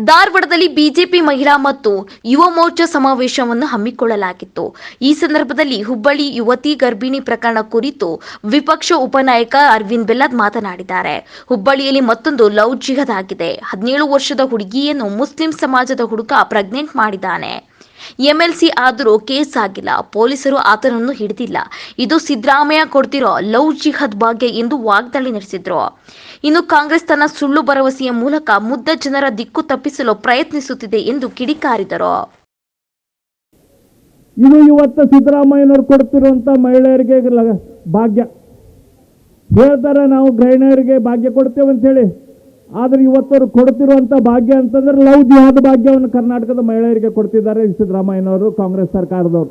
ಧಾರವಾಡದಲ್ಲಿ ಬಿಜೆಪಿ ಮಹಿಳಾ ಮತ್ತು ಯುವ ಮೋರ್ಚಾ ಸಮಾವೇಶವನ್ನು ಹಮ್ಮಿಕೊಳ್ಳಲಾಗಿತ್ತು. ಈ ಸಂದರ್ಭದಲ್ಲಿ ಹುಬ್ಬಳ್ಳಿ ಯುವತಿ ಗರ್ಭಿಣಿ ಪ್ರಕರಣ ಕುರಿತು ವಿಪಕ್ಷ ಉಪನಾಯಕ ಅರವಿಂದ್ ಬೆಲ್ಲದ್ ಮಾತನಾಡಿದ್ದಾರೆ. ಹುಬ್ಬಳ್ಳಿಯಲ್ಲಿ ಮತ್ತೊಂದು ಲವ್ ಜಿಹದ್ ಆಗಿದೆ. ಹದಿನೇಳು ವರ್ಷದ ಹುಡುಗಿಯನ್ನು ಮುಸ್ಲಿಂ ಸಮಾಜದ ಹುಡುಗ ಪ್ರೆಗ್ನೆಂಟ್ ಮಾಡಿದ್ದಾನೆ. ಎಂಎಲ್ಸಿ ಆದರೂ ಕೇಸ್ ಆಗಿಲ್ಲ. ಪೊಲೀಸರು ಆತನನ್ನು ಹಿಡಿದಿಲ್ಲ. ಇದು ಸಿದ್ದರಾಮಯ್ಯ ಕೊಡ್ತಿರೋ ಲವ್ ಜಿಹದ್ ಭಾಗ್ಯ ಎಂದು ವಾಗ್ದಾಳಿ ನಡೆಸಿದ್ರು. ಇನ್ನು ಕಾಂಗ್ರೆಸ್ ತನ್ನ ಸುಳ್ಳು ಭರವಸೆಯ ಮೂಲಕ ಮುದ್ದ ಜನರ ದಿಕ್ಕು ತಪ್ಪಿಸಲು ಪ್ರಯತ್ನಿಸುತ್ತಿದೆ ಎಂದು ಕಿಡಿಕಾರಿದರು. ಇದು ಇವತ್ತು ಸಿದ್ದರಾಮಯ್ಯನವ್ರು ಕೊಡ್ತಿರುವಂಥ ಮಹಿಳೆಯರಿಗೆ ಭಾಗ್ಯ. ಹೇಳ್ತಾರೆ ನಾವು ಗೃಹಿಣಿಯರಿಗೆ ಭಾಗ್ಯ ಕೊಡ್ತೇವೆ ಅಂತೇಳಿ ಆದರೆ ಇವತ್ತವ್ರು ಕೊಡ್ತಿರುವಂಥ ಭಾಗ್ಯ ಅಂತಂದ್ರೆ ಲವ್ ಜಿಹಾದ್ ಭಾಗ್ಯವನ್ನು ಕರ್ನಾಟಕದ ಮಹಿಳೆಯರಿಗೆ ಕೊಡ್ತಿದ್ದಾರೆ ಸಿದ್ದರಾಮಯ್ಯನವರು ಕಾಂಗ್ರೆಸ್ ಸರ್ಕಾರದವರು.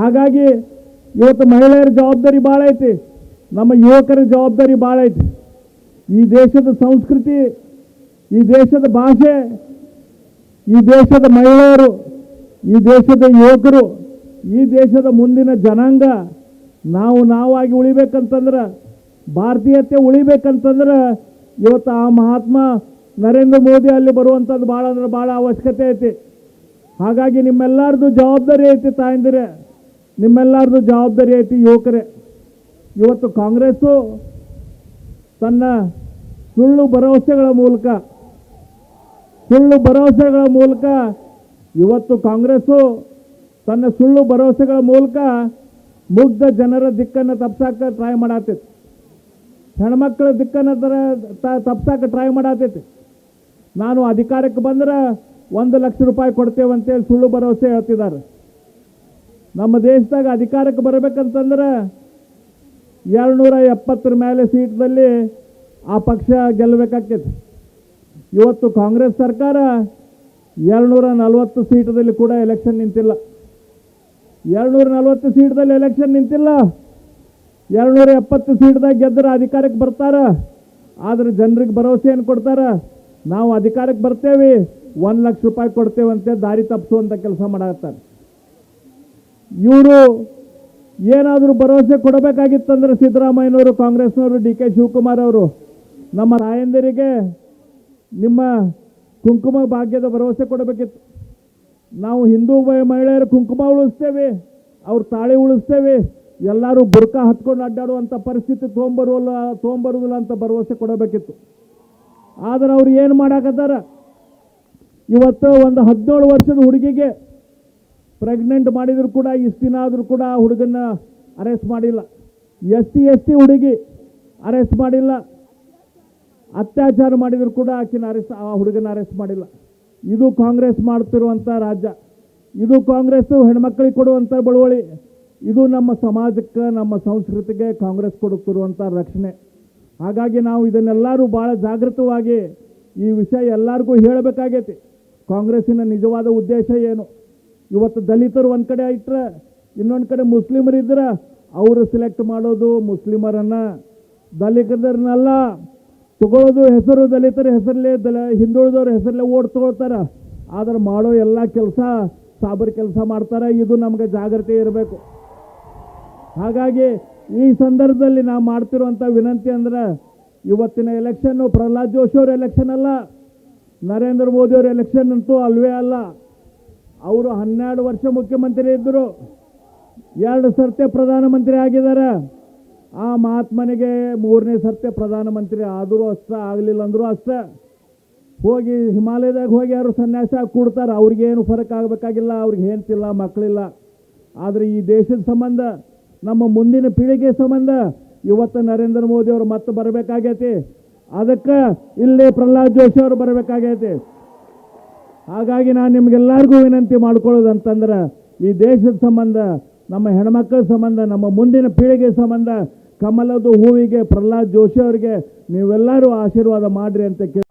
ಹಾಗಾಗಿ ಇವತ್ತು ಮಹಿಳೆಯರ ಜವಾಬ್ದಾರಿ ಭಾಳ ಐತಿ, ನಮ್ಮ ಯುವಕರ ಜವಾಬ್ದಾರಿ ಭಾಳ ಐತಿ. ಈ ದೇಶದ ಸಂಸ್ಕೃತಿ, ಈ ದೇಶದ ಭಾಷೆ, ಈ ದೇಶದ ಮಹಿಳೆಯರು, ಈ ದೇಶದ ಯುವಕರು, ಈ ದೇಶದ ಮುಂದಿನ ಜನಾಂಗ, ನಾವು ನಾವಾಗಿ ಉಳಿಬೇಕಂತಂದ್ರೆ ಭಾರತೀಯತೆ ಉಳಿಬೇಕಂತಂದ್ರೆ ಇವತ್ತು ಆ ಮಹಾತ್ಮ ನರೇಂದ್ರ ಮೋದಿ ಅಲ್ಲಿ ಬರುವಂಥದ್ದು ಭಾಳ ಅಂದ್ರೆ ಭಾಳ ಅವಶ್ಯಕತೆ ಐತಿ. ಹಾಗಾಗಿ ನಿಮ್ಮೆಲ್ಲರದು ಜವಾಬ್ದಾರಿ ಐತಿ ತಾಯಂದಿರೆ. ನಿಮ್ಮೆಲ್ಲರದು ಜವಾಬ್ದಾರಿ ಐತಿ ಯುವಕರೇ. ಇವತ್ತು ಕಾಂಗ್ರೆಸ್ಸು ತನ್ನ ಸುಳ್ಳು ಭರವಸೆಗಳ ಮೂಲಕ, ಸುಳ್ಳು ಭರವಸೆಗಳ ಮೂಲಕ ಇವತ್ತು ಕಾಂಗ್ರೆಸ್ಸು ತನ್ನ ಸುಳ್ಳು ಭರವಸೆಗಳ ಮೂಲಕ ಮುಗ್ಧ ಜನರ ದಿಕ್ಕನ್ನು ತಪ್ಸಾಕ ಟ್ರೈ ಮಾಡತ್ತೈತಿ ಹೆಣ್ಮಕ್ಳ ದಿಕ್ಕನ್ನು ತರ ತಪ್ಸಕ್ಕೆ ಟ್ರೈ ಮಾಡತೈತಿ. ನಾನು ಅಧಿಕಾರಕ್ಕೆ ಬಂದ್ರೆ ಒಂದು ಲಕ್ಷ ರೂಪಾಯಿ ಕೊಡ್ತೇವೆ ಅಂತೇಳಿ ಸುಳ್ಳು ಭರವಸೆ ಹೇಳ್ತಿದ್ದಾರೆ. ನಮ್ಮ ದೇಶದಾಗ ಅಧಿಕಾರಕ್ಕೆ ಬರಬೇಕಂತಂದ್ರೆ ಎರಡುನೂರ ಎಪ್ಪತ್ತರ ಮೇಲೆ ಸೀಟ್ದಲ್ಲಿ ಆ ಪಕ್ಷ ಗೆಲ್ಲಬೇಕಾಗ್ತೈತಿ. ಇವತ್ತು ಕಾಂಗ್ರೆಸ್ ಸರ್ಕಾರ ಎರಡುನೂರ ನಲವತ್ತು ಸೀಟದಲ್ಲಿ ಕೂಡ ಎಲೆಕ್ಷನ್ ನಿಂತಿಲ್ಲ. ಎರಡುನೂರ ನಲವತ್ತು ಸೀಟ್ದಲ್ಲಿ ಎಲೆಕ್ಷನ್ ನಿಂತಿಲ್ಲ. ಎರಡುನೂರ ಎಪ್ಪತ್ತು ಸೀಟ್ದಾಗ ಗೆದ್ದರೆ ಅಧಿಕಾರಕ್ಕೆ ಬರ್ತಾರ, ಆದ್ರೆ ಜನರಿಗೆ ಭರವಸೆ ಏನು ಕೊಡ್ತಾರ? ನಾವು ಅಧಿಕಾರಕ್ಕೆ ಬರ್ತೇವೆ, ಒಂದು ಲಕ್ಷ ರೂಪಾಯಿ ಕೊಡ್ತೇವಂತೆ, ದಾರಿ ತಪ್ಪಿಸುವಂಥ ಕೆಲಸ ಮಾಡತ್ತಾರೆ ಇವರು ಏನಾದರೂ ಭರವಸೆ ಕೊಡಬೇಕಾಗಿತ್ತಂದ್ರೆ ಸಿದ್ದರಾಮಯ್ಯನವರು, ಕಾಂಗ್ರೆಸ್ನವರು, ಡಿ ಕೆ ಶಿವಕುಮಾರ್ ಅವರು, ನಮ್ಮ ತಾಯಂದಿರಿಗೆ ನಿಮ್ಮ ಕುಂಕುಮ ಭಾಗ್ಯದ ಭರವಸೆ ಕೊಡಬೇಕಿತ್ತು. ನಾವು ಹಿಂದೂ ಮಹಿಳೆಯರು ಕುಂಕುಮ ಉಳಿಸ್ತೇವೆ, ಅವ್ರ ತಾಳಿ ಉಳಿಸ್ತೇವೆ ಎಲ್ಲರೂ ಬುರ್ಕ ಹತ್ಕೊಂಡು ಅಡ್ಡಾಡುವಂಥ ಪರಿಸ್ಥಿತಿ ತೊಗೊಂಬರುವಲ್ಲ ತೊಗೊಂಬರುವುದಿಲ್ಲ ಅಂತ ಭರವಸೆ ಕೊಡಬೇಕಿತ್ತು. ಆದ್ರೆ ಅವ್ರು ಏನು ಮಾಡಾಕತ್ತಾರ? ಇವತ್ತು ಒಂದು ಹದಿನೇಳು ವರ್ಷದ ಹುಡುಗಿಗೆ ಪ್ರೆಗ್ನೆಂಟ್ ಮಾಡಿದರೂ ಕೂಡ, ಇಷ್ಟು ದಿನ ಆದರೂ ಕೂಡ ಆ ಹುಡುಗನ್ನ ಅರೆಸ್ಟ್ ಮಾಡಿಲ್ಲ. ಎಸ್ ಟಿ ಎಸ್ ಟಿ ಹುಡುಗಿ ಅರೆಸ್ಟ್ ಮಾಡಿಲ್ಲ. ಅತ್ಯಾಚಾರ ಮಾಡಿದರೂ ಕೂಡ ಆಕಿನ ಅರೆಸ್ಟ್ ಆ ಹುಡುಗನ ಅರೆಸ್ಟ್ ಮಾಡಿಲ್ಲ. ಇದು ಕಾಂಗ್ರೆಸ್ ಮಾಡ್ತಿರುವಂಥ ರಾಜ್ಯ. ಇದು ಕಾಂಗ್ರೆಸ್ಸು ಹೆಣ್ಮಕ್ಳಿಗೆ ಕೊಡುವಂಥ ಬಳುವಳಿ. ಇದು ನಮ್ಮ ಸಮಾಜಕ್ಕೆ, ನಮ್ಮ ಸಂಸ್ಕೃತಿಗೆ ಕಾಂಗ್ರೆಸ್ ಕೊಡುತ್ತಿರುವಂಥ ರಕ್ಷಣೆ. ಹಾಗಾಗಿ ನಾವು ಇದನ್ನೆಲ್ಲರೂ ಭಾಳ ಜಾಗೃತವಾಗಿ ಈ ವಿಷಯ ಎಲ್ಲರಿಗೂ ಹೇಳಬೇಕಾಗೈತಿ. ಕಾಂಗ್ರೆಸ್ಸಿನ ನಿಜವಾದ ಉದ್ದೇಶ ಏನು? ಇವತ್ತು ದಲಿತರು ಒಂದು ಕಡೆ ಇಟ್ಟರೆ ಇನ್ನೊಂದು ಕಡೆ ಮುಸ್ಲಿಮರಿದ್ರೆ ಅವರು ಸೆಲೆಕ್ಟ್ ಮಾಡೋದು ಮುಸ್ಲಿಮರನ್ನು. ದಲಿತರನ್ನೆಲ್ಲ ತಗೊಳ್ಳೋದು ಹೆಸರು ದಲಿತರ ಹೆಸರಲ್ಲೇ ದಲ ಹಿಂದುಳಿದವ್ರ ಹೆಸರಲ್ಲೇ ಓಟ್ ತೊಗೊಳ್ತಾರೆ. ಆದ್ರೆ ಮಾಡೋ ಎಲ್ಲ ಕೆಲಸ ಸಾಬರ್ ಕೆಲಸ ಮಾಡ್ತಾರೆ. ಇದು ನಮಗೆ ಜಾಗ್ರತೆ ಇರಬೇಕು. ಹಾಗಾಗಿ ಈ ಸಂದರ್ಭದಲ್ಲಿ ನಾವು ಮಾಡ್ತಿರುವಂಥ ವಿನಂತಿ ಅಂದ್ರೆ ಇವತ್ತಿನ ಎಲೆಕ್ಷನ್ನು ಪ್ರಹ್ಲಾದ್ ಜೋಶಿ ಅವ್ರ ಎಲೆಕ್ಷನ್ ಅಲ್ಲ, ನರೇಂದ್ರ ಮೋದಿ ಅವ್ರ ಎಲೆಕ್ಷನ್ ಅಂತೂ ಅಲ್ವೇ ಅಲ್ಲ. ಅವರು ಹನ್ನೆರಡು ವರ್ಷ ಮುಖ್ಯಮಂತ್ರಿ ಇದ್ದರು, ಎರಡು ಸರ್ತೆ ಪ್ರಧಾನಮಂತ್ರಿ ಆಗಿದ್ದಾರೆ. ಆ ಮಹಾತ್ಮನಿಗೆ ಮೂರನೇ ಸರ್ತೆ ಪ್ರಧಾನಮಂತ್ರಿ ಆದರೂ ಅಷ್ಟೇ, ಆಗಲಿಲ್ಲ ಅಂದರೂ ಅಷ್ಟೇ. ಹೋಗಿ ಹಿಮಾಲಯದಾಗ ಹೋಗಿ ಯಾರು ಸನ್ಯಾಸ ಕೊಡ್ತಾರೆ ಕೂಡ್ತಾರೆ, ಅವ್ರಿಗೇನು ಫರಕ್ ಆಗಬೇಕಾಗಿಲ್ಲ, ಅವ್ರಿಗೆ ಹೆಂತಿಲ್ಲ ಮಕ್ಕಳಿಲ್ಲ. ಆದರೆ ಈ ದೇಶದ ಸಂಬಂಧ ನಮ್ಮ ಮುಂದಿನ ಪೀಳಿಗೆ ಸಂಬಂಧ ಇವತ್ತು ನರೇಂದ್ರ ಮೋದಿ ಅವರು ಮತ್ತೆ ಬರಬೇಕಾಗೈತಿ. ಅದಕ್ಕೆ ಇಲ್ಲಿ ಪ್ರಹ್ಲಾದ್ ಜೋಶಿ ಅವರು ಬರಬೇಕಾಗೈತಿ. ಹಾಗಾಗಿ ನಾನು ನಿಮ್ಗೆಲ್ಲರಿಗೂ ವಿನಂತಿ ಮಾಡ್ಕೊಳ್ಳೋದಂತಂದ್ರೆ ಈ ದೇಶದ ಸಂಬಂಧ, ನಮ್ಮ ಹೆಣ್ಮಕ್ಳ ಸಂಬಂಧ, ನಮ್ಮ ಮುಂದಿನ ಪೀಳಿಗೆ ಸಂಬಂಧ ಕಮಲದ ಹೂವಿಗೆ ಪ್ರಹ್ಲಾದ್ ಜೋಶಿ ಅವರಿಗೆ ನೀವೆಲ್ಲರೂ ಆಶೀರ್ವಾದ ಮಾಡ್ರಿ ಅಂತ ಕೇಳಿ